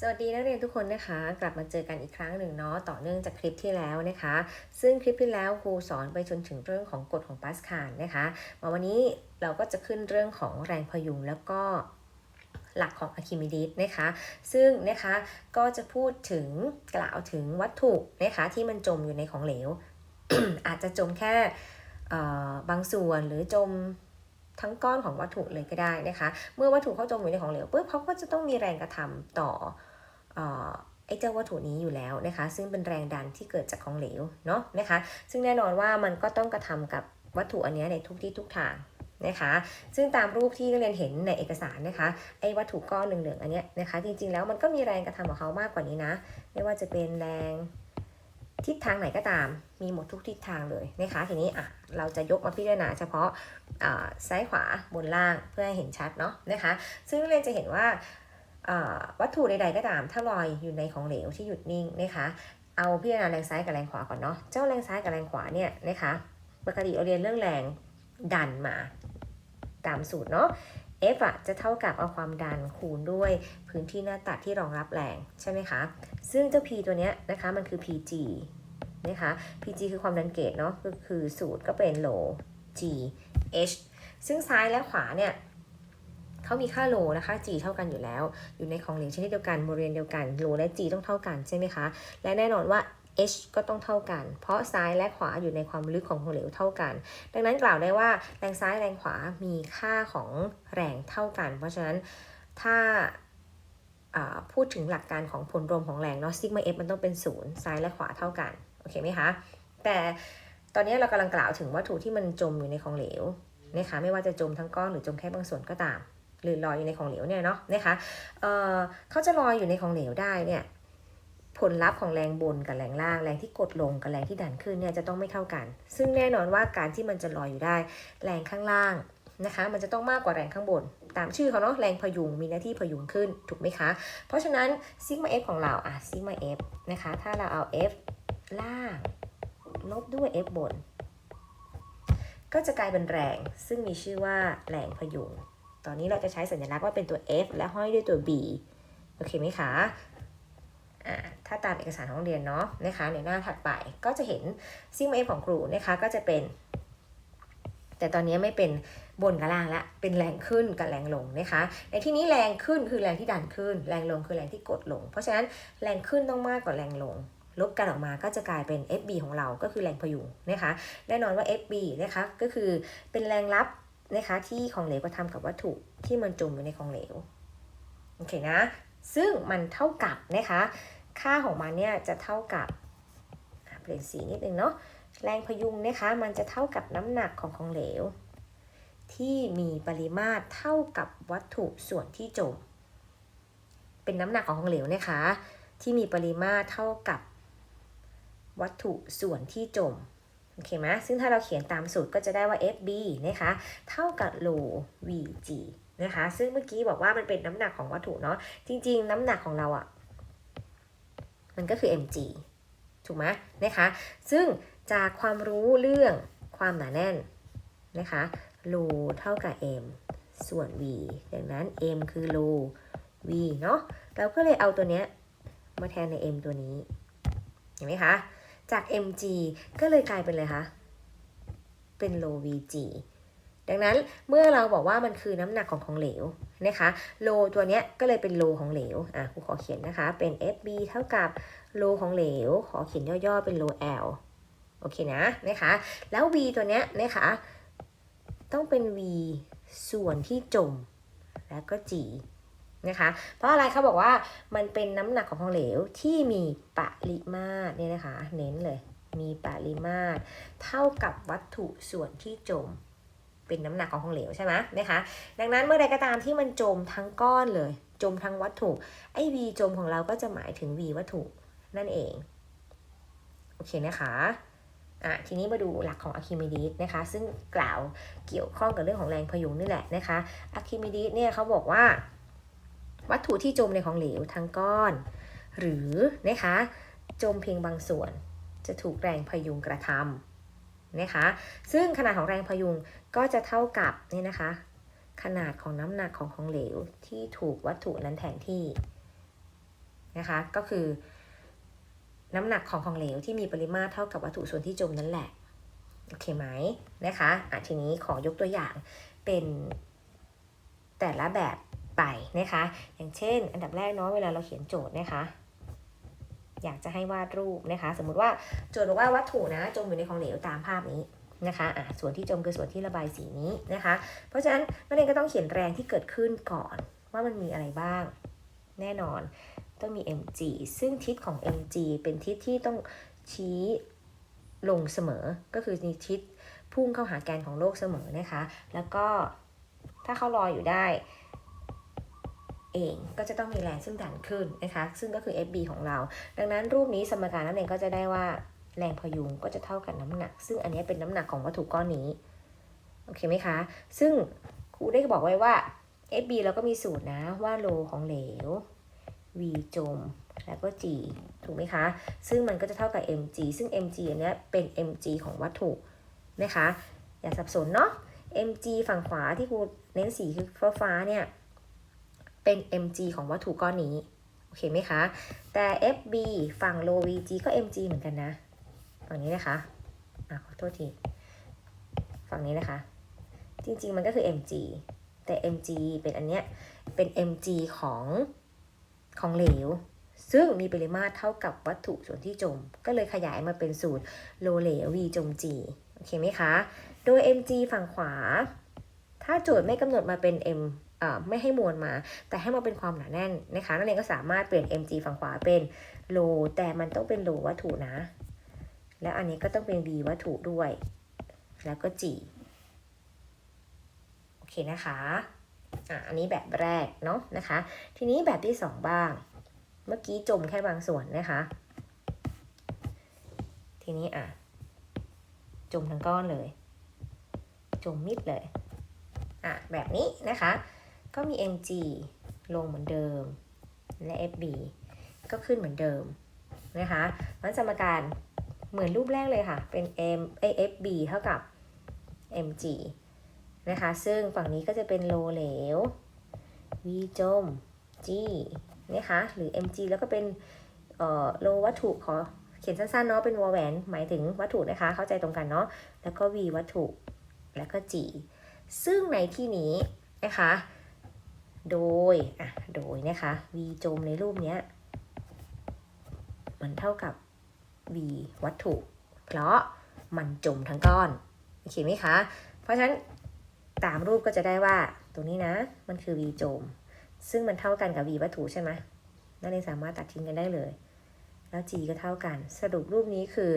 สวัสดีนักเรียนทุกคนนะคะ กลับมาเจอกันอีกครั้งหนึ่งเนาะต่อเนื่องจากคลิปที่แล้วนะคะ ซึ่งคลิปที่แล้วครูสอนไปจนถึงเรื่องของกฎของปาสคาลนะคะมาวันนี้เราก็จะขึ้นเรื่องของแรงพยุงแล้วก็หลักของอะคิมิดิสนะคะ ซึ่งนะคะก็จะพูดถึงกล่าวถึงวัตถุนะคะที่มันจมอยู่ในของเหลว อาจจะจมแค่เอ่อบางส่วนหรือจมทั้งก้อนของวัตถุเลยก็ได้นะคะ เมื่อวัตถุเข้าจมอยู่ในของเหลวปุ๊บเขาก็จะต้องมีแรงกระทำต่อ ไอ้เจ้าวัตถุนี้อยู่แล้วนะคะ ซึ่งเป็นแรงดันที่เกิดจากของเหลวเนาะนะคะ ซึ่งแน่นอนว่ามันก็ต้องกระทำกับวัตถุอันเนี้ยในทุกที่ทุกทางนะคะ ซึ่งตามรูปที่นักเรียนเห็นในเอกสารนะคะ ไอ้วัตถุก้อนเหลืองๆอันเนี้ยนะคะ จริงๆแล้วมันก็มีแรงกระทำของเขามากกว่านี้นะ ไม่ว่าจะเป็นแรงทิศทางไหนก็ตาม มีหมดทุกทิศทางเลยนะคะ ทีนี้อะเราจะยกมาพิจารณาเฉพาะซ้ายขวาบนล่างเพื่อให้เห็นชัดเนาะนะคะ ซึ่งเรียนจะเห็นว่า วัตถุใดๆก็ตามถ้าลอยอยู่ในของเหลวที่หยุดนิ่งนะคะเอาพิจารณาแรงซ้ายกับแรงขวาก่อนเนาะเจ้าแรงซ้ายกับแรงขวาเนี่ยนะคะปกติเราเรียนเรื่องแรงดันมาตามสูตรเนาะ F อะจะเท่ากับเอาความดันคูณด้วยพื้นที่หน้าตัดที่รองรับแรงใช่ไหมคะ ซึ่งเจ้า P ตัวเนี้ยนะคะมันคือ PG นะคะ PG คือความดันเกตเนาะก็คือสูตรก็เป็นโล G H ซึ่งซ้ายและขวาเนี่ย เขามีค่าโลนะคะ G เท่ากันอยู่แล้ว อยู่ในของเหลวชนิดเดียวกันบริเวณเดียวกันโลและ G ต้องเท่ากันใช่ไหมคะ และแน่นอนว่า H ก็ต้องเท่ากัน เพราะซ้ายและขวาอยู่ในความลึกของของเหลวเท่ากัน ดังนั้นกล่าวได้ว่าแรงซ้ายแรงขวามีค่าของแรงเท่ากัน เพราะฉะนั้นถ้าพูดถึงหลักการของผลรวมของแรงเนาะซิกมา F มันต้องเป็นศูนย์ซ้ายและขวาเท่ากัน โอเคไหมคะ แต่ตอนนี้เรากำลังกล่าวถึงวัตถุที่มันจมอยู่ในของเหลวนะคะไม่ว่าจะจมทั้งก้อนหรือจมแค่บางส่วนก็ตาม หรือลอยอยู่ในของเหลวเนี่ยเนาะนะคะเเขาจะลอยอยู่ในของเหลวได้เนี่ยผลลัพธ์ของแรงบนกับแรงล่าง แรงที่กดลงกับแรงที่ดันขึ้นเนี่ยจะต้องไม่เท่ากัน ซึ่งแน่นอนว่าการที่มันจะลอยอยู่ได้ แรงข้างล่างนะคะ มันจะต้องมากกว่าแรงข้างบน ตามชื่อเขาเนาะแรงพยุงมีหน้าที่พยุงขึ้นถูกไหมคะ เพราะฉะนั้นซิกมา f ของเราอะซิกมา f นะคะ ถ้าเราเอา f ล่างลบด้วย f บน ก็จะกลายเป็นแรง ซึ่งมีชื่อว่าแรงพยุง ตอนนี้เราจะใช้สัญลักษณ์ว่าเป็นตัว f และห้อยด้วยตัว b โอเคไหมคะถ้าตามเอกสารของเรียนเนาะนะคะ ในหน้าถัดไปก็จะเห็นซิงเอของครูนะคะก็จะเป็น แต่ตอนนี้ไม่เป็นบนกับล่างละเป็นแรงขึ้นกับแรงลงนะคะ ในที่นี้แรงขึ้นคือแรงที่ดันขึ้น แรงลงคือแรงที่กดลง เพราะฉะนั้นแรงขึ้นต้องมากกว่าแรงลง ลบกันออกมาก็จะกลายเป็น FB ของเราก็คือแรงพยุงนะคะ แน่นอนว่า FB นะคะก็คือเป็นแรงรับ นะคะที่ของเหลวกระทำกับวัตถุที่มันจมอยู่ในของเหลวโอเคนะ ซึ่งมันเท่ากับนะคะ ค่าของมันเนี่ยจะเท่ากับเปลี่ยนสีนิดนึงเนาะแรงพยุงนะคะ มันจะเท่ากับน้ำหนักของของเหลว ที่มีปริมาตรเท่ากับวัตถุส่วนที่จม เป็นน้ำหนักของของเหลวนะคะ ที่มีปริมาตรเท่ากับวัตถุส่วนที่จม โอเคไหมซึ่งถ้าเราเขียนตามสูตรก็จะได้ว่า FB นะคะ เท่ากับโล VG นะคะ ซึ่งเมื่อกี้บอกว่ามันเป็นน้ำหนักของวัตถุเนาะ จริง ๆ น้ำหนักของเราอะ่ะ มันก็คือ mg ถูกไหมนะคะ ซึ่งจากความรู้เรื่องความหนาแน่นนะคะโลเท่ากับ m ส่วน v ดังนั้น m คือโล v เนาะ เราก็เลยเอาตัวเนี้ยมาแทนใน m ตัวนี้ เห็นไหมคะ จาก mg ก็เลยกลายเป็นอะไรคะ เป็นโล vg ดังนั้นเมื่อเราบอกว่ามันคือน้ำหนักของของเหลวนะคะโลตัวเนี้ยก็เลยเป็นโลของเหลวอะครูขอเขียนนะคะ เป็น FB เท่ากับโลของเหลว ขอเขียนย่อๆ เป็นโล L โอเคนะนะคะ แล้ว V ตัวเนี้ยนะคะต้องเป็น V ส่วนที่จม แล้วก็ G นะคะ เพราะอะไรเขาบอกว่ามันเป็นน้ำหนักของของเหลวที่มีปริมาตรเนี่ยนะคะ เน้นเลยมีปริมาตร เท่ากับวัตถุส่วนที่จม เป็นน้ำหนักของของเหลวใช่ไหมนะคะ ดังนั้นเมื่อใดก็ตามที่มันจมทั้งก้อนเลย จมทั้งวัตถุไอ้ v จมของเราก็จะหมายถึง v วัตถุนั่นเองโอเคนะคะอะทีนี้มาดูหลักของอะคิมิดีสนะคะ ซึ่งกล่าวเกี่ยวข้องกับเรื่องของแรงพยุงนี่แหละนะคะอะคิมิดีสเนี่ยเขาบอกว่า วัตถุที่จมในของเหลวทั้งก้อน หรือนะคะจมเพียงบางส่วน จะถูกแรงพยุงกระทำนะคะซึ่งขนาดของแรงพยุงก็จะเท่ากับนี่นะคะ ขนาดของน้ำหนักของของเหลวที่ถูกวัตถุนั้นแทนที่นะคะก็คือน้ำหนักของของเหลวที่มีปริมาตรเท่ากับวัตถุส่วนที่จมนั่นแหละโอเคไหมนะคะอะทีนี้ขอยกตัวอย่างเป็นแต่ละแบบ ไปนะคะ อย่างเช่น อันดับแรกเนาะเวลาเราเขียนโจทย์นะคะ อยากจะให้วาดรูปนะคะ สมมุติว่าโจทย์บอกว่าวัตถุนะ จมอยู่ในของเหลวตามภาพนี้นะคะอะส่วนที่จมคือส่วนที่ระบายสีนี้นะคะ เพราะฉะนั้นนักเรียนก็ต้องเขียนแรงที่เกิดขึ้นก่อนว่ามันมีอะไรบ้าง แน่นอนต้องมี mg ซึ่งทิศของ mg เป็นทิศที่ต้องชี้ลงเสมอ ก็คือมีทิศพุ่งเข้าหาแกนของโลกเสมอนะคะ แล้วก็ถ้าเขาลอยอยู่ได้ เองก็จะต้องมีแรงซึ่งดันขึ้นนะคะ ซึ่งก็คือ FB ของเรา ดังนั้นรูปนี้สมการนั่นเองก็จะได้ว่าแรงพยุงก็จะเท่ากับน้ำหนัก ซึ่งอันนี้เป็นน้ำหนักของวัตถุก้อนนี้ โอเคไหมคะ ซึ่งครูได้บอกไว้ว่า FB เราก็มีสูตรนะว่าโลของเหลว V จม แล้วก็ G ถูกไหมคะ ซึ่งมันก็จะเท่ากับ mg ซึ่ง mg อันนี้เป็น mg ของวัตถุนะคะ อย่าสับสนเนาะ mg ฝั่งขวาที่ครูเน้นสีคือฟ้าฟ้าเนี่ย เป็น mg ของวัตถุก้อนนี้ โอเคไหมคะ แต่ fb ฝั่ง low vg ก็ mg เหมือนกันนะ ฝั่งนี้นะคะอะขอโทษที ฝั่งนี้นะคะ จริงๆมันก็คือ mg แต่ mg เป็นอันเนี้ย เป็น mg ของของเหลว ซึ่งมีปริมาตรเท่ากับวัตถุส่วนที่จม ก็เลยขยายมาเป็นสูตรโลเหลว v จม g โอเคไหมคะ โดย mg ฝั่งขวา ถ้าโจทย์ไม่กำหนดมาเป็น m ไม่ให้มวลมา แต่ให้มาเป็นความหนาแน่นนะคะ นักเรียนก็สามารถเปลี่ยน mg ฝั่งขวาเป็นโล แต่มันต้องเป็นโลวัตถุนะ แล้วอันนี้ก็ต้องเป็น v วัตถุด้วย แล้วก็ g โอเคนะคะอะอันนี้แบบแรกเนาะนะคะ ทีนี้แบบที่สองบ้าง เมื่อกี้จมแค่บางส่วนนะคะ ทีนี้อะจมทั้งก้อนเลย จมมิดเลยอะแบบนี้นะคะ ก็มี mg ลงเหมือนเดิม และ fb ก็ขึ้นเหมือนเดิมนะคะมันสมการเหมือนรูปแรกเลยค่ะ เป็น m เอ fb เท่ากับ mg นะคะ ซึ่งฝั่งนี้ก็จะเป็นโลเหลว v จม g นะคะ หรือ mg แล้วก็เป็นเอ่อโลวัตถุขอเขียนสั้นๆเนาะ เป็นวอลแหวน หมายถึงวัตถุนะคะ เข้าใจตรงกันเนาะ แล้วก็ v วัตถุ แล้วก็ g ซึ่งในที่นี้นะคะ โดยอะโดยนะคะ v จมในรูปเนี้ย มันเท่ากับ v วัตถุ เพราะมันจมทั้งก้อน โอเคไหมคะ เพราะฉะนั้นตามรูปก็จะได้ว่าตรงนี้นะ มันคือ v จม ซึ่งมันเท่ากันกับ v วัตถุใช่ไหมนักเรียสามารถตัดทิ้งกันได้เลย แล้ว g ก็เท่ากัน สรุปรูปนี้คือ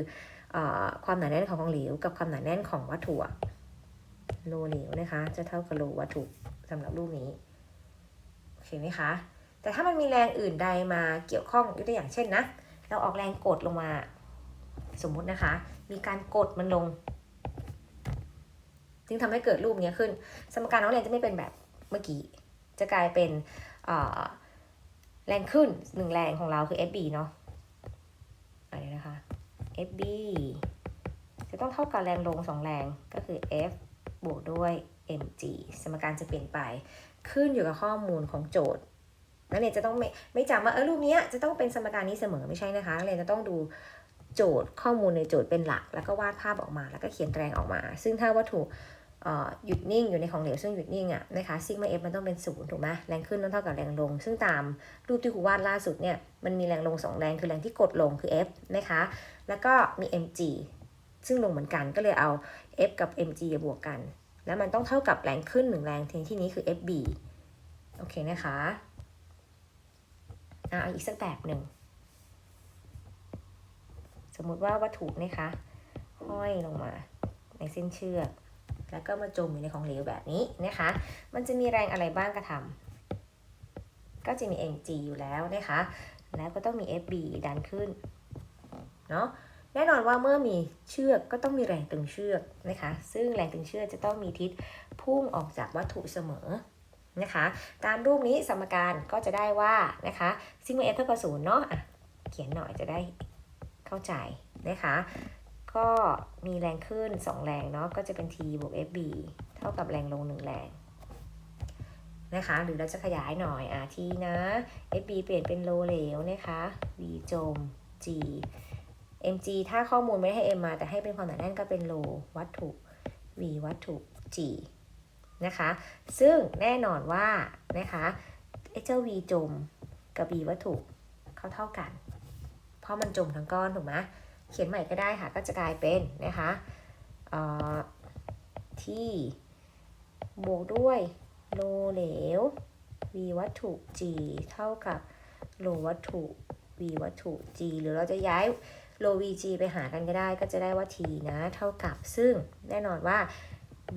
อความหนาแน่นของของเหลว กับความหนาแน่นของวัตถุโลเหลวนะคะ จะเท่ากับโลวัตถุสำหรับรูปนี้ โอเคไหมคะ แต่ถ้ามันมีแรงอื่นใดมาเกี่ยวข้องยกตัวอย่างเช่นนะ เราออกแรงกดลงมา สมมุตินะคะ มีการกดมันลงจึงทำให้เกิดรูปนี้ขึ้น สมการน้องเรียนจะไม่เป็นแบบเมื่อกี้ จะกลายเป็นแรงขึ้นหนึ่งแรงของเราคือ FB เนาะอะไรนะคะ FB จะต้องเท่ากับแรงลงสองแรงก็คือ F บวกด้วย mg สมการจะเปลี่ยนไป ขึ้นอยู่กับข้อมูลของโจทย์นักเรียนจะต้องไม่ไม่จำว่าเออรูปนี้จะต้องเป็นสมการนี้เสมอไม่ใช่นะคะนักเรียนจะต้องดูโจทย์ข้อมูลในโจทย์เป็นหลัก แล้วก็วาดภาพออกมา แล้วก็เขียนแรงออกมา ซึ่งถ้าวัตถุหยุดนิ่งอยู่ในของเหลวซึ่งหยุดนิ่งอะนะคะซิกมา f มันต้องเป็นศูนย์ถูกไหมแรงขึ้นต้องเท่ากับแรงลง ซึ่งตามรูปที่ครูวาดล่าสุดเนี่ยมันมีแรงลงสองแรงคือแรงที่กดลงคือ f นะคะแล้วก็มี mg ซึ่งลงเหมือนกันก็เลยเอา f กับ mg บวกกัน แล้วมันต้องเท่ากับแรงขึ้นหนึ่งแรงที่นี้คือ fb โอเคนะคะอะเอาอีกสักแบบหนึ่ง สมมุติว่าวัตถุนะคะห้อยลงมาในเส้นเชือก แล้วก็มาจมอยู่ในของเหลวแบบนี้นะคะ มันจะมีแรงอะไรบ้างกระทำก็จะมี mg อยู่แล้วนะคะ แล้วก็ต้องมี fb ดันขึ้น เนาะ แน่นอนว่าเมื่อมีเชือกก็ต้องมีแรงตึงเชือกนะคะ ซึ่งแรงตึงเชือกจะต้องมีทิศพุ่งออกจากวัตถุเสมอนะคะ ตามรูปนี้สมการก็จะได้ว่านะคะซิกมา f เท่ากับศูนย์เนาะะเขียนหน่อยจะได้เข้าใจนะคะ ก็มีแรงขึ้น 2 แรงเนาะก็จะเป็น t บวก fb เท่ากับแรงลง 1 แรงนะคะ หรือเราจะขยายหน่อยอะทีนะ FB เปลี่ยนเป็นโลเหลวนะคะ V จม G mg ถ้าข้อมูลไม่ได้ให้ m มา แต่ให้เป็นความหนาแน่นก็เป็นโลวัตถุ v วัตถุ g นะคะ ซึ่งแน่นอนว่านะคะไอเจ้า v จมกับ v วัตถุเขาเท่ากัน เพราะมันจมทั้งก้อนถูกไหมเขียนใหม่ก็ได้ค่ะ ก็จะกลายเป็นนะคะที่บวกด้วยโลเหลว v วัตถุ g เท่ากับโลวัตถุ v วัตถุ g หรือเราจะย้าย โล vg ไปหากันก็ได้ก็จะได้ว่า t นะเท่ากับซึ่งแน่นอนว่า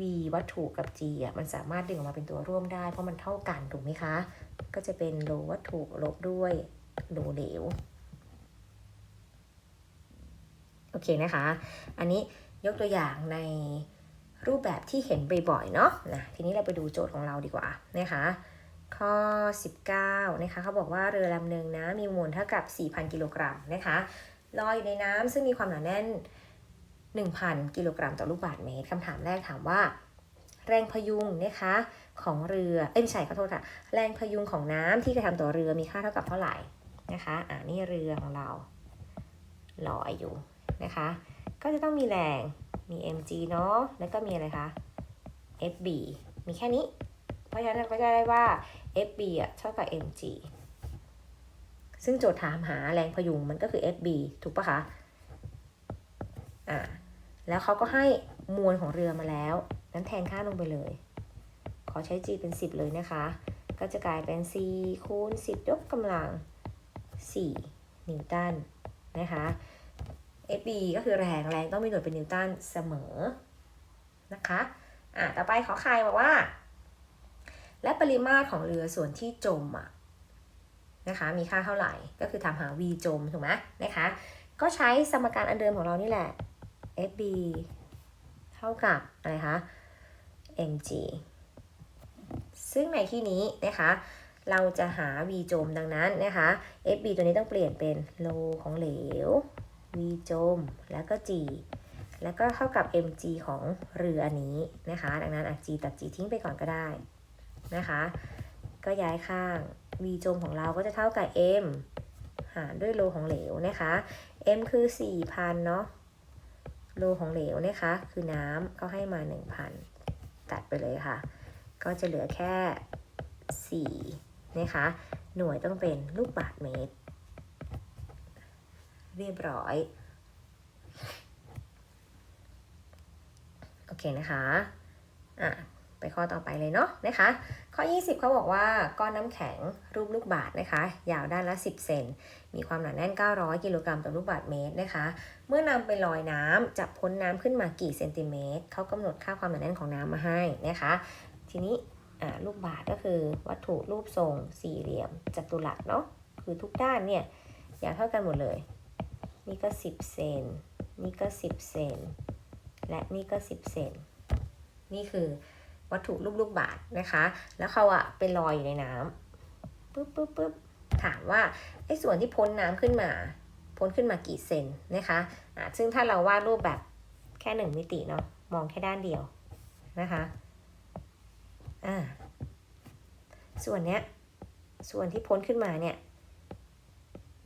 v วัตถุกับ g อะมันสามารถดึงออกมาเป็นตัวร่วมได้ เพราะมันเท่ากันถูกไหมคะ ก็จะเป็นโลวัตถุลบด้วยโลเหลวโอเคนะคะ อันนี้ยกตัวอย่างในรูปแบบที่เห็นบ่อยๆเนาะนะทีนี้เราไปดูโจทย์ของเราดีกว่านะคะข้อ 19 นะคะเขาบอกว่าเรือลำหนึ่งนะมีมวลเท่ากับ 4,000 กิโลกรัมนะคะ ลอยอยู่ในน้ำซึ่งมีความหนาแน่น 1,000 กิโลกรัมต่อลูกบาศก์เมตรคำถามแรกถามว่า แรงพยุงนะคะของเรือ เอ้ยไม่ใช่ขอโทษค่ะ แรงพยุงของน้ำที่กระทำต่อเรือมีค่าเท่ากับเท่าไหร่นะคะ อ่านี่เรือของเราลอยอยู่นะคะ ก็จะต้องมีแรง มี mg เนาะ แล้วก็มีอะไรคะ fb มีแค่นี้ เพราะฉะนั้นเราก็จะได้ว่า fb อะเท่ากับ mg ซึ่งโจทย์ถามหาแรงพยุงมันก็คือ fb ถูกปะคะอ่าแล้วเขาก็ให้มวลของเรือมาแล้ว นั้นแทนค่าลงไปเลย ขอใช้ g เป็น 10 เลยนะคะ ก็จะกลายเป็น c คูณ 10 ยกกำลัง 4 นิวตันนะคะ FB ก็คือแรงแรงต้องมีหน่วยเป็นนิวตันเสมอนะคะอะต่อไปขอใครบอกว่า และปริมาตรของเรือส่วนที่จมอะ นะคะมีค่าเท่าไหร่ก็คือทำหา v จมถูกไหมนะคะก็ใช้สมการอันเดิมของเรานี่แหละ FB เท่ากับอะไรคะ mg ซึ่งในที่นี้นะคะเราจะหา v จมดังนั้นนะคะ fb ตัวนี้ต้องเปลี่ยนเป็นโลของเหลว v จมแล้วก็ g แล้วก็เท่ากับ mg ของเรืออันนี้นะคะ ดังนั้นอะ g ตัด g ทิ้งไปก่อนก็ได้นะคะ ก็ย้ายข้าง v จมของเราก็จะเท่ากับ m หารด้วยโลของเหลวนะคะ m คือ 4,000 เนาะโลของเหลวนะคะ คือน้ำเขาให้มา 1,000 ตัดไปเลยค่ะ ก็จะเหลือแค่ 4 นะคะ หน่วยต้องเป็นลูกบาศก์เมตร เรียบร้อย โอเคนะคะ อะ ไปข้อต่อไปเลยเนาะนะคะ ข้อ 20เขาบอกว่าก้อนน้ำแข็งรูปลูกบาศก์นะคะ ยาวด้านละ 10 เซนมีความหนาแน่น 900 กิโลกรัมต่อลูกบาศก์เมตรนะคะ เมื่อนำไปลอยน้ำจะพ้นน้ำขึ้นมากี่เซนติเมตรเขากำหนดค่าความหนาแน่นของน้ำมาให้นะคะ ทีนี้อ่าลูกบาศก์ก็คือวัตถุรูปทรงสี่เหลี่ยมจัตุรัสเนาะคือทุกด้านเนี่ยยาวเท่ากันหมดเลย นี่ก็ 10 เซนนี่ก็ 10 เซนและนี่ก็ 10 เซนนี่คือ วัตถุรูปลูกบาศก์นะคะ แล้วเขาอะเป็นลอยอยู่ในน้ำปุ๊บปุ๊บปุ๊บถามว่าไอ้ส่วนที่พ้นน้ำขึ้นมา พ้นขึ้นมากี่เซนนะคะอ่าซึ่งถ้าเราวาดรูปแบบแค่หนึ่งมิติเนาะมองแค่ด้านเดียวนะคะอ่าส่วนเนี้ยส่วนที่พ้นขึ้นมาเนี่ย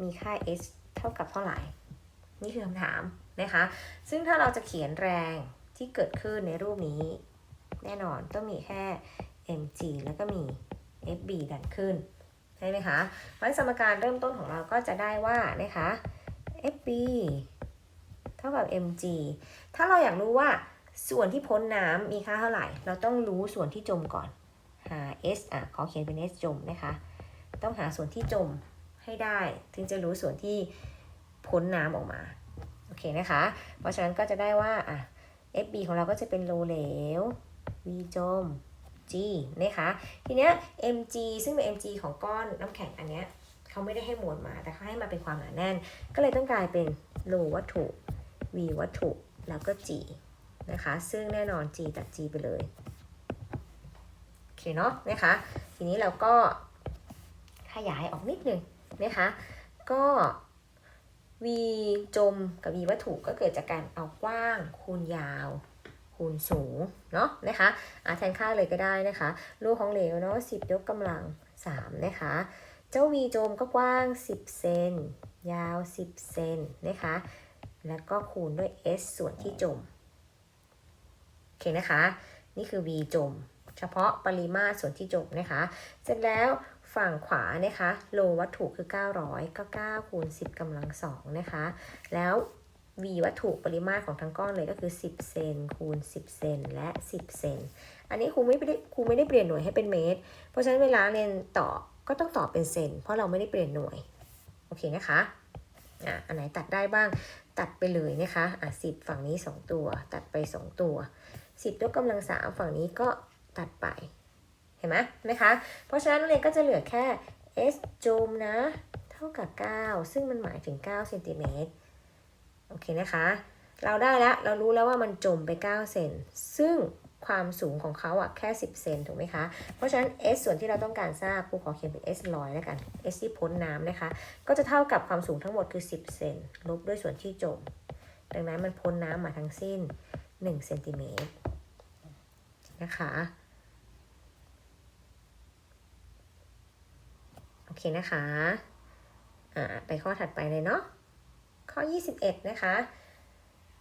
มีค่า h เท่ากับเท่าไหร่ นี่คือคำถามนะคะ ซึ่งถ้าเราจะเขียนแรงที่เกิดขึ้นในรูปนี้ แน่นอนต้องมีแค่ mg แล้วก็มี fb ดันขึ้นใช่ไหมคะเพราะสมการเริ่มต้นของเราก็จะได้ว่านะคะ fb เท่ากับ mg ถ้าเราอยากรู้ว่าส่วนที่พ้นน้ำมีค่าเท่าไหร่ เราต้องรู้ส่วนที่จมก่อน หา s อะขอเขียนเป็น s จมนะคะ ต้องหาส่วนที่จมให้ได้ ถึงจะรู้ส่วนที่พ้นน้ำออกมา โอเคนะคะ เพราะฉะนั้นก็จะได้ว่าอะ fb ของเราก็จะเป็นโลเหลว v จม g นะคะทีเนี้ย mg ซึ่งเป็น mg ของก้อนน้ำแข็งอันเนี้ยเขาไม่ได้ให้มวลมาแต่เขาให้มาเป็นความหนาแน่น ก็เลยต้องกลายเป็นโลวัตถุ v วัตถุ แล้วก็ g นะคะ ซึ่งแน่นอน g ตัด g ไปเลยโอเคเนาะนะคะ ทีนี้เราก็ขยายออกนิดนึงนะคะ ก็ v จมกับ v วัตถุก็เกิดจากการเอากว้างคูณยาว คูณสูงเนาะนะคะอะแทนค่าเลยก็ได้นะคะรูของเหลวเนาะ10 ยกกำลัง 3 นะคะ เจ้า v โจมก็กว้าง 10 เซนยาว 10 เซนนะคะ แล้วก็คูณด้วย s ส่วนที่จม โอเคนะคะ นี่คือ v จม เฉพาะปริมาตรส่วนที่จมนะคะ เสร็จแล้วฝั่งขวานะคะ โลวัตถุคือ 900 ก็ 9 คูณ 10กำลัง2นะคะ แล้ว v วัตถุปริมาตรของทั้งก้อนเลยก็คือ 10 เซนคูณ 10 เซนและ 10 เซน อันนี้ครูไม่ได้ครูไม่ได้เปลี่ยนหน่วยให้เป็นเมตร เพราะฉะนั้นเวลาเรียนต่อก็ต้องต่อเป็นเซน เพราะเราไม่ได้เปลี่ยนหน่วย โอเคนะคะ อะ อันไหนตัดได้บ้าง ตัดไปเลยนะคะ อะสิบฝั่งนี้ 2 ตัว ตัดไป 2 ตัว 10ยกกำลัง3ฝั่งนี้ก็ตัดไป เห็นไหมนะคะ เพราะฉะนั้นเรียนก็จะเหลือแค่ s โจมนะ เท่ากับ 9 ซึ่งมันหมายถึง9เซนติเมตร อเคนะคะ เราได้แล้วเรารู้แล้วว่ามันจมไป 9 เซนซึ่งความสูงของเขาอะแค่ 10 เซนถูกไหมคะ เพราะฉะนั้น s ส่วนที่เราต้องการทราบครูขอเขียนเป็น s ลอยแล้วกัน s ที่พ้นน้ำนะคะ ก็จะเท่ากับความสูงทั้งหมดคือ 10 เซนลบด้วยส่วนที่จม ดังนั้นมันพ้นน้ำมาทั้งสิ้น1เซนติเมตรนะคะโอเคนะคะ อ่า ไปข้อถัดไปเลยเนาะ ข้อ 21 นะคะ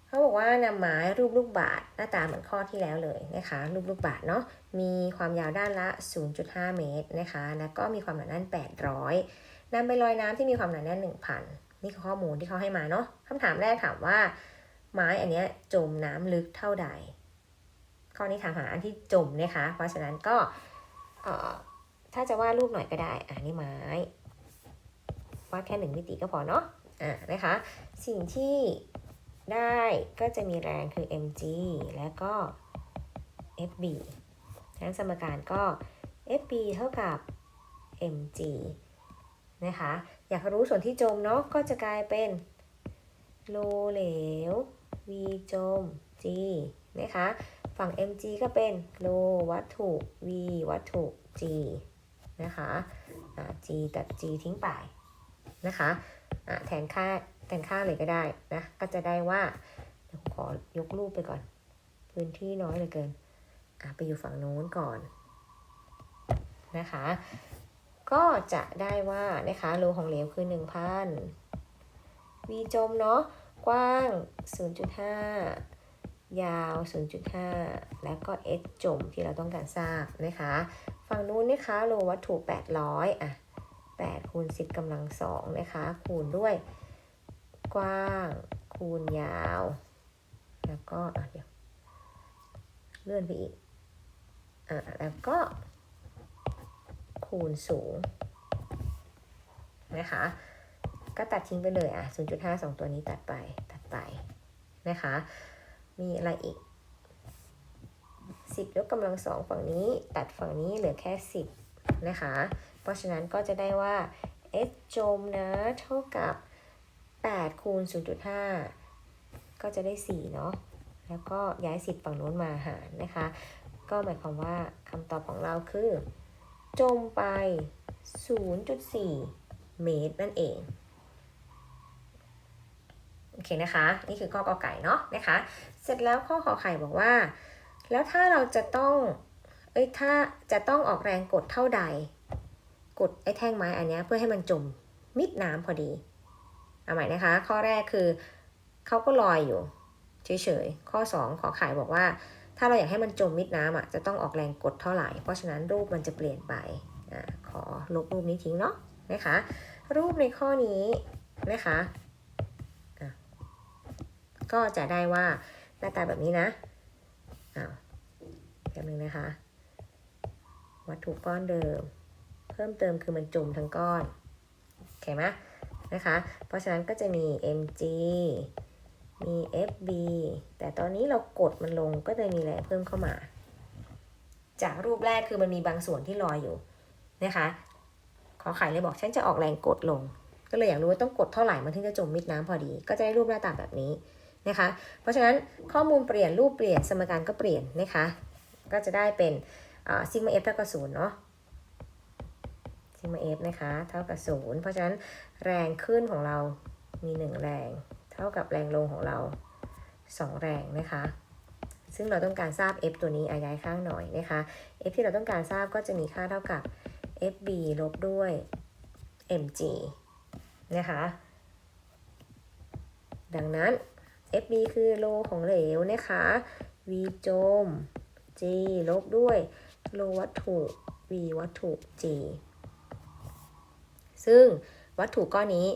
เขาบอกว่านำไม้รูปลูกบาศก์หน้าตาเหมือนข้อที่แล้วเลยนะคะ รูปลูกบาศก์เนาะมีความยาวด้านละ 0.5 เมตรนะคะ แล้วก็มีความหนาแน่น 800นำไปลอยน้ำที่มีความหนาแน่น 1,000 นี่คือข้อมูลที่เขาให้มาเนาะคำถามแรกถามว่า ไม้อันเนี้ยจมน้ำลึกเท่าใด ข้อนี้ถามหาอันที่จมนะคะ เพราะฉะนั้นก็ถ้าจะวาดรูปหน่อยก็ได้ อ่านี่ไม้วาดแค่หนึ่งมิติก็พอเนาะ อ่านะคะ สิ่งที่ได้ก็จะมีแรงคือ mg แล้วก็ fb ทั้งสมการก็ fb เท่ากับ mg นะคะ อยากรู้ส่วนที่จมเนาะก็จะกลายเป็นโลเหลว v จม g นะคะ ฝั่ง mg ก็เป็นโลวัตถุ v วัตถุ g นะคะอ่า g ตัด g ทิ้งไปนะคะ แทนค่าแทนค่าเลยก็ได้นะ ก็จะได้ว่าเดี๋ยวขอยกรูปไปก่อน พื้นที่น้อยเหลือเกินอะไปอยู่ฝั่งโน้นก่อนนะคะ ก็จะได้ว่านะคะโลของเหลวคือ 1,000 v จมเนาะกว้าง 0.5 ยาว 0.5 แล้วก็ h จมที่เราต้องการทราบนะคะ ฝั่งนู้นนะคะโลวัตถุ 800อะ 8คูณ10กำลัง2นะคะ คูณด้วยกว้าง คูณยาว แล้วก็เดี๋ยวเลื่อนไปอีกอะแล้วก็ คูณสูงนะคะ ก็ตัดทิ้งไปเลยอะ0.5 2 ตัวนี้ตัดไปตัดไปนะคะ มีอะไรอีก 10 ยกกำลังสองฝั่งนี้ ตัดฝั่งนี้เหลือแค่ 10 นะคะ เพราะฉะนั้นก็จะได้ว่า s จมนะเท่ากับ 8 คูณ 0.5 ก็จะได้ 4 เนาะ แล้วก็ย้าย 10 ฝั่งโน้นมาหารนะคะ ก็หมายความว่าคำตอบของเราคือ จมไป 0.4 เมตรนั่นเองโอเคนะคะ นี่คือข้อกอไก่เนาะนะคะ เสร็จแล้วข้อขอไข่บอกว่า แล้วถ้าเราจะต้อง เอ้ย ถ้าจะต้องออกแรงกดเท่าใด กดไอ้แท่งไม้อันนี้เพื่อให้มันจมมิดน้ำพอดี เอาใหม่นะคะ ข้อแรกคือเขาก็ลอยอยู่เฉยๆ ข้อ 2 ขอไข่บอกว่า ถ้าเราอยากให้มันจมมิดน้ำอะจะต้องออกแรงกดเท่าไหร่ เพราะฉะนั้นรูปมันจะเปลี่ยนไปอขอลบรูปนี้ทิ้งเนาะนะคะ รูปในข้อนี้นะคะะก็จะได้ว่าหน้าตาแบบนี้นะอ้าวแป๊บนึงนะคะ วัตถุก้อนเดิม เพิ่มเติมคือมันจุ่มทั้งก้อนโอเคไหมนะคะ เพราะฉะนั้นก็จะมี mg มี fb แต่ตอนนี้เรากดมันลงก็จะมีแรงเพิ่มเข้ามา จากรูปแรกคือมันมีบางส่วนที่ลอยอยู่นะคะ ขอไข่เลยบอกฉันจะออกแรงกดลง ก็เลยอยากรู้ว่าต้องกดเท่าไหร่มันถึงจะจมมิดน้ำพอดี ก็จะได้รูปหน้าตาแบบนี้นะคะ เพราะฉะนั้นข้อมูลเปลี่ยนรูปเปลี่ยนสมการก็เปลี่ยนนะคะ ก็จะได้เป็นซิกมา f เท่ากับศูนย์เนาะ ซิกมา f นะคะ เท่ากับศูนย์เพราะฉะนั้นแรงขึ้นของเรามี 1 แรง เท่ากับแรงลงของเรา 2 แรงนะคะ ซึ่งเราต้องการทราบ f ตัวนี้อาย้ายข้างหน่อยนะคะ f ที่เราต้องการทราบก็จะมีค่าเท่ากับ fb ลบด้วย mg นะคะ ดังนั้น fb คือโลของเหลวนะคะ v จม g ลบด้วยโลวัตถุ v วัตถุ g ซึ่งวัตถุก้อนนี้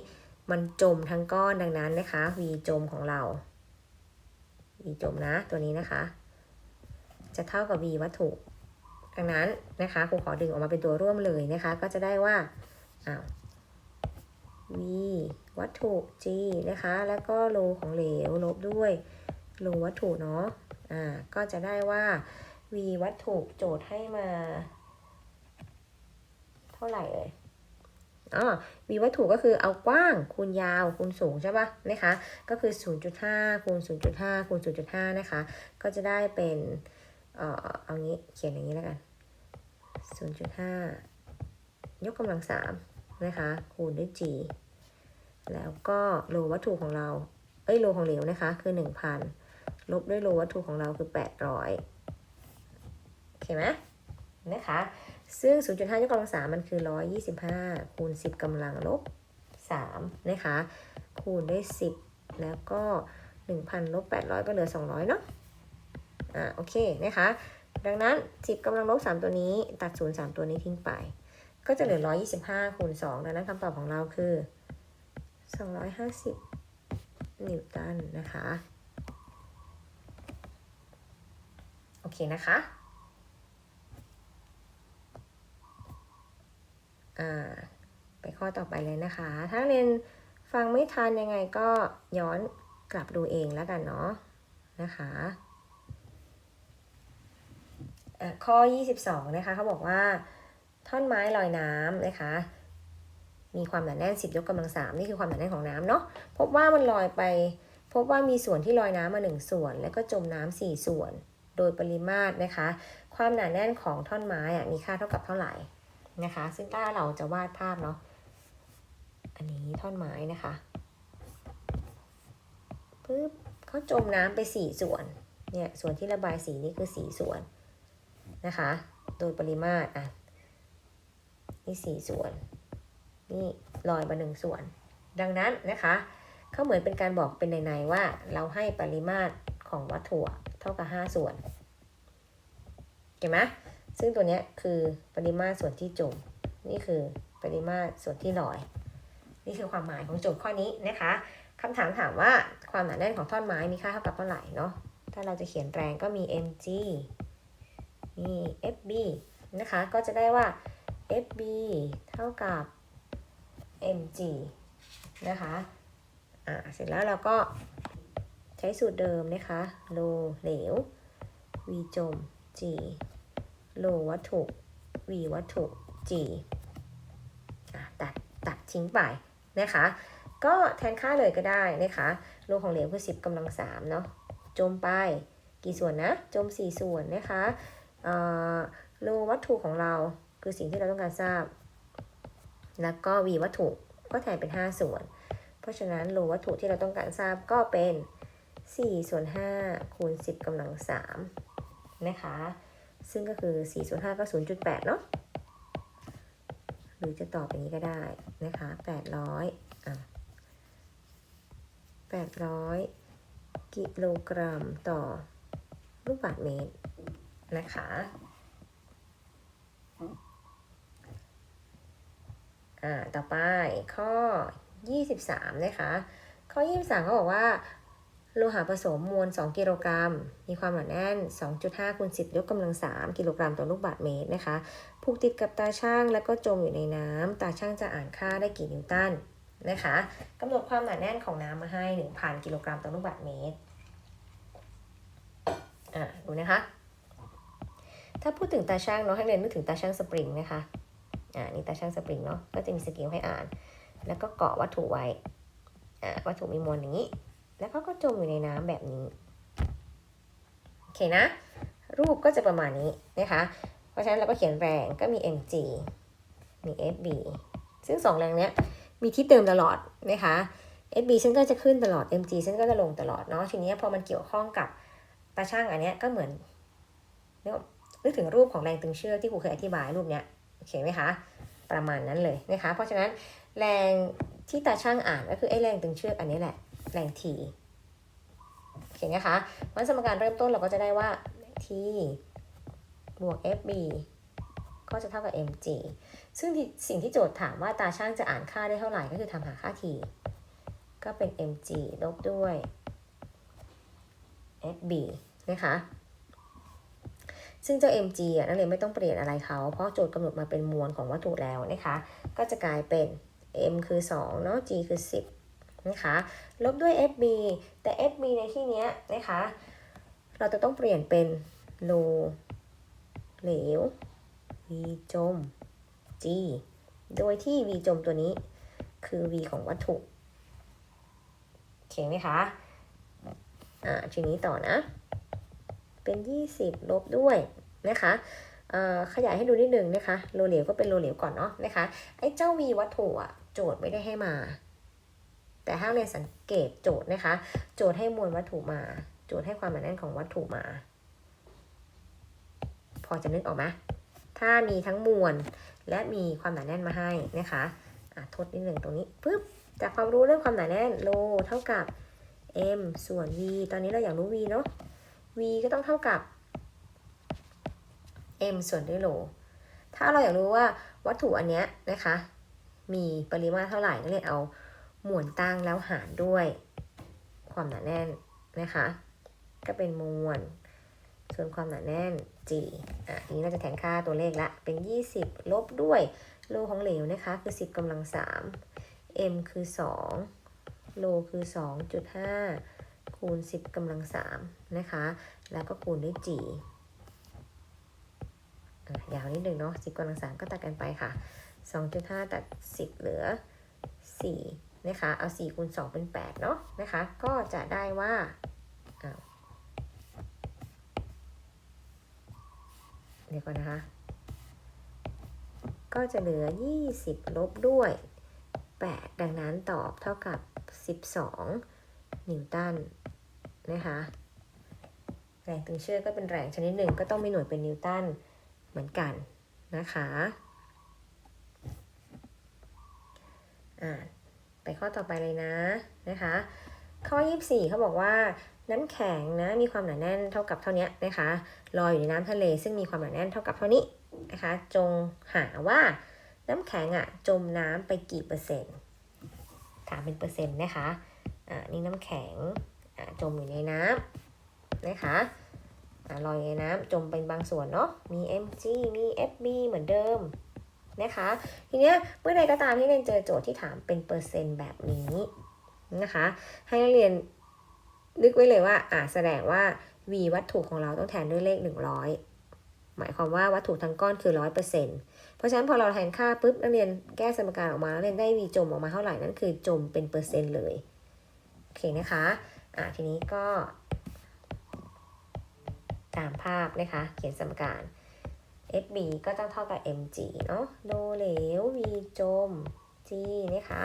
มันจมทั้งก้อนดังนั้นนะคะ v จมของเรา v จมนะตัวนี้นะคะ จะเท่ากับ v วัตถุ ดังนั้นนะคะครูขอดึงออกมาเป็นตัวร่วมเลยนะคะ ก็จะได้ว่าอ้าว v วัตถุ g นะคะ แล้วก็โลของเหลวลบด้วยโลวัตถุเนาะอ่าก็จะได้ว่า v วัตถุโจทย์ให้มา เท่าไหร่เอ่ย อ๋อ v วัตถุก็คือเอากว้างคูณยาวคูณสูงใช่ปะนะคะ ก็คือ 0.5คูณ0.5คูณ0.5 นะคะ ก็จะได้เป็น เอ่อ เอางี้เขียนอย่างนี้แล้วกัน 0.5 ยกกำลัง3นะคะ คูณด้วย g แล้วก็โลวัตถุของเรา เอ้ย โลของเหลวนะคะ คือ 1,000 ลบด้วยโลวัตถุของเราคือ 800 โอเคไหมนะคะ ซึ่ง 0.5 ยกกำลัง 3 มันคือ 125 คูณ 10กำลังลบ 3 นะคะ คูณด้วย 10 แล้วก็ 1,000ลบ800 ก็เหลือ 200 เนาะอ่าโอเค นะคะ ดังนั้น 10กำลังลบ 3 ตัวนี้ ตัด 0 3 ตัวนี้ทิ้งไป ก็จะเหลือ 125 คูณ 2 ดังนั้นคำตอบของเราคือ 250 นิวตันนะคะ โอเคนะคะ อ่าไปข้อต่อไปเลยนะคะ ถ้าเรียนฟังไม่ทันยังไงก็ย้อนกลับดูเองแล้วกันเนาะนะคะอะข้อ 22 นะคะเขาบอกว่าท่อนไม้ลอยน้ำนะคะ มีความหนาแน่น 10 ยกกำลัง 3 นี่คือความหนาแน่นของน้ำเนาะพบว่ามันลอยไป พบว่ามีส่วนที่ลอยน้ำมา 1 ส่วน แล้วก็จมน้ำ4ส่วน โดยปริมาตรนะคะ ความหนาแน่นของท่อนไม้อะมีค่าเท่ากับเท่าไหร่ นะคะ ซึ่งถ้าเราจะวาดภาพเนาะ อันนี้ท่อนไม้นะคะปึ๊บเขาจมน้ำไปสี่ส่วน เนี่ย ส่วนที่ระบายสีนี่คือสี่ส่วนนะคะ โดยปริมาตรอะ นี่สี่ส่วน นี่ลอยมาหนึ่งส่วน ดังนั้นนะคะเขาเหมือนเป็นการบอกเป็นในๆว่าเราให้ปริมาตรของวัตถุเท่ากับห้าส่วน เห็นไหม ซึ่งตัวนี้คือปริมาตรส่วนที่จม นี่คือปริมาตรส่วนที่ลอย นี่คือความหมายของโจทย์ข้อนี้นะคะคำถามถามว่าความหนาแน่นของท่อนไม้มีค่าเท่ากับเท่าไหร่เนาะ ถ้าเราจะเขียนแรงก็มี mg มี fb นะคะ ก็จะได้ว่า fb เท่ากับ mg นะคะ อ่า เสร็จแล้วเราก็ใช้สูตรเดิมนะคะ โลเหลว v จม g โลวัตถุ v วัตถุ g ตัดตัดทิ้งไปนะคะ ก็แทนค่าเลยก็ได้นะคะโลของเหลวคือ 10กำลัง3เนาะจมไปกี่ส่วนนะ จม 4 ส่วนนะคะโลวัตถุของเราคือสิ่งที่เราต้องการทราบ แล้วก็ v วัตถุก็แทนเป็น 5 ส่วน เพราะฉะนั้นโลวัตถุที่เราต้องการทราบก็เป็น4ส่วน5คูณ10กำลัง3นะคะ ซึ่งก็คือ 4 ส่วน5ก็ 0.8 เนาะหรือจะตอบอย่างนี้ก็ได้นะคะ 800อะ800 กิโลกรัมต่อลูกบาศก์เมตรนะคะ อ่า ต่อไปข้อ 23 นะคะ ข้อ 23เขาบอกว่า โลหะผสมมวล 2 กิโลกรัม มีความหนาแน่น 2.5คูณ10 ยกกำลัง 3 กิโลกรัมต่อลูกบาศก์เมตรนะคะ ผูกติดกับตาช่างแล้วก็จมอยู่ในน้ำ ตาช่างจะอ่านค่าได้กี่นิวตันนะคะกำหนดความหนาแน่นของน้ำมาให้ 1,000 กิโลกรัมต่อลูกบาศก์เมตร อ่าดูนะคะ ถ้าพูดถึงตาช่างเนาะให้เรียนนึกถึงตาช่างสปริงนะคะ อ่า นี่ตาช่างสปริงเนาะ ก็จะมีสเกลให้อ่าน แล้วก็เกาะวัตถุไว้ อ่า วัตถุมีมวลอย่างนี้ แล้วเขาก็จมอยู่ในน้ำแบบนี้ โอเคนะ รูปก็จะประมาณนี้นะคะ เพราะฉะนั้นเราก็เขียนแรงก็มี mg มี fb ซึ่งสองแรงเนี้ยมีที่เติมตลอดนะคะ fb ซึ่งก็จะขึ้นตลอด mg ซึ่งก็จะลงตลอดเนาะ ทีนี้พอมันเกี่ยวข้องกับตาช่างอันเนี้ยก็เหมือนนึกนึกถึงรูปของแรงตึงเชือกที่ครูเคยอธิบายรูปเนี้ยโอเคไหมคะ ประมาณนั้นเลยนะคะ เพราะฉะนั้นแรงที่ตาช่างอ่านก็คือไอ้แรงตึงเชือกอันนี้แหละ แรงทีโอเคนะคะเพราะสมการเริ่มต้นเราก็จะได้ว่า t บวก fb ก็จะเท่ากับ mg ซึ่งสิ่งที่โจทย์ถามว่าตาช่างจะอ่านค่าได้เท่าไหร่ก็คือทำหาค่า t ก็เป็น mg ลบด้วย fb นะคะซึ่งเจ้า mg อะนักเรียนไม่ต้องเปลี่ยนอะไรเขา เพราะโจทย์กำหนดมาเป็นมวลของวัตถุแล้วนะคะ ก็จะกลายเป็น m คือ 2 เนาะ g คือ 10 นะคะลบด้วย fb แต่ fb ในที่นี้นะคะ เราจะต้องเปลี่ยนเป็นโลเหลว v จม g โดยที่ v จมตัวนี้คือ v ของวัตถุโอเคไหมคะ อ่า ทีนี้ต่อนะ เป็น 20 ลบด้วยนะคะขยายให้ดูนิดนึงนะคะ โลเหลวก็เป็นโลเหลวก่อนเนาะนะคะ ไอ้เจ้า v วัตถุอะโจทย์ไม่ได้ให้มา แต่ถ้าเรียนสังเกตโจทย์นะคะ โจทย์ให้มวลวัตถุมา โจทย์ให้ความหนาแน่นของวัตถุมา พอจะนึกออกไหมถ้ามีทั้งมวลและมีความหนาแน่นมาให้นะคะะทดนิดหนึ่งตรงนี้ปึ๊บจากความรู้เรื่องความหนาแน่นโลเท่ากับ m ส่วน v ตอนนี้เราอยากรู้ v เนาะ v ก็ต้องเท่ากับ m ส่วนด้วยโล ถ้าเราอยากรู้ว่าวัตถุอันเนี้ยนะคะ มีปริมาตรเท่าไหร่ก็เลยเอา หมวลตั้งแล้วหารด้วยความหนาแน่นนะคะ ก็เป็นมวล ส่วนความหนาแน่น g อะนี้เราจะแทนค่าตัวเลขละ เป็น 20 ลบด้วยโลของเหลวนะคะ คือ 10กำลัง 3 m คือ 2 โลคือ 2.5 คูณ 10กำลัง 3 นะคะ แล้วก็คูณด้วย g ยาวนิดนึงเนาะ10กำลัง 3 ก็ตัดกันไปค่ะ 2.5 ตัด 10 เหลือ 4 นะคะ เอา4คูณ2เป็น8เนาะนะคะ ก็จะได้ว่าอ้าเดี๋ยวก่อนนะคะ ก็จะเหลือ 20 ลบด้วย 8 ดังนั้นตอบเท่ากับ 12 นิวตันนะคะแรงตึงเชือกก็เป็นแรงชนิดหนึ่งก็ต้องมีหน่วยเป็นนิวตันเหมือนกันนะคะ อ่า ข้อต่อไปเลยนะนะคะ ข้อ 24เขาบอกว่าน้ำแข็งนะมีความหนาแน่นเท่ากับเท่านี้นะคะลอยอยู่ในน้ำทะเล ซึ่งมีความหนาแน่นเท่ากับเท่านี้นะคะ จงหาว่าน้ำแข็งอะจมน้ำไปกี่เปอร์เซ็นต์ถามเป็นเปอร์เซ็นต์นะคะอ่านี่น้ำแข็งอ่าจมอยู่ในน้ำนะคะอ่าลอยในน้ำจมเป็นบางส่วนเนาะมี mg มี fb เหมือนเดิม นะคะ ทีเนี้ยเมื่อใดก็ตามที่เรียนเจอโจทย์ที่ถามเป็นเปอร์เซ็นต์แบบนี้นะคะ ให้นักเรียนนึกไว้เลยว่าอ่าแสดงว่า v วัตถุของเราต้องแทนด้วยเลข 100 หมายความว่าวัตถุทั้งก้อนคือ 100%เพราะฉะนั้นพอเราแทนค่าปุ๊บนักเรียนแก้สมการออกมานักเรียนได้ v จมออกมาเท่าไหร่นั่นคือจมเป็นเปอร์เซ็นต์เลยโอเคนะคะอ่าทีนี้ก็ ตามภาพนะคะ เขียนสมการ FB ก็ต้องเท่ากับ mg เนาะโลเหลว v จม g นะคะ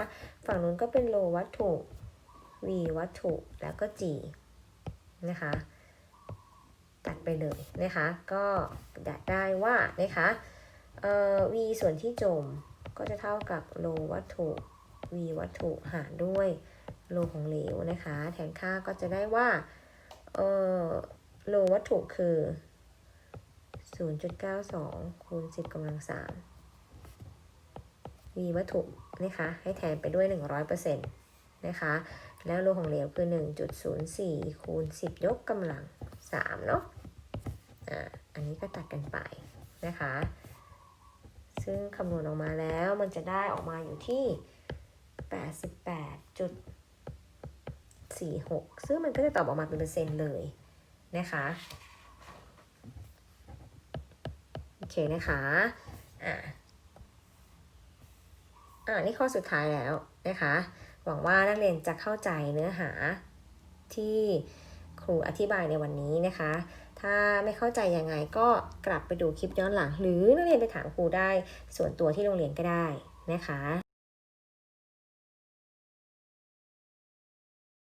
ฝั่งนู้นก็เป็นโลวัตถุ v วัตถุแล้วก็ g นะคะ ตัดไปเลยนะคะ ก็ได้ว่านะคะเอ่อ v ส่วนที่จมก็จะเท่ากับโลวัตถุ v วัตถุหารด้วยโลของเหลวนะคะ แทนค่าก็จะได้ว่าเอ่อโลวัตถุคือ 0.92 คูณ 10กำลัง 3 v วัตถุนะคะ ให้แทนไปด้วย 100%นะคะ แล้วโลของเหลวคือ 1.04 คูณ 10 ยกกำลัง 3 เนาะอ่าอันนี้ก็ตัดกันไปนะคะ ซึ่งคำนวณออกมาแล้วมันจะได้ออกมาอยู่ที่ 88.46 ซึ่งมันก็จะตอบออกมาเป็นเปอร์เซ็นต์เลยนะคะ เคนะคะอ่าอ่านี่ข้อสุดท้ายแล้วนะคะ หวังว่านักเรียนจะเข้าใจเนื้อหาที่ครูอธิบายในวันนี้นะคะ ถ้าไม่เข้าใจยังไงก็กลับไปดูคลิปย้อนหลัง หรือนักเรียนไปถามครูได้ส่วนตัวที่โรงเรียนก็ได้นะคะ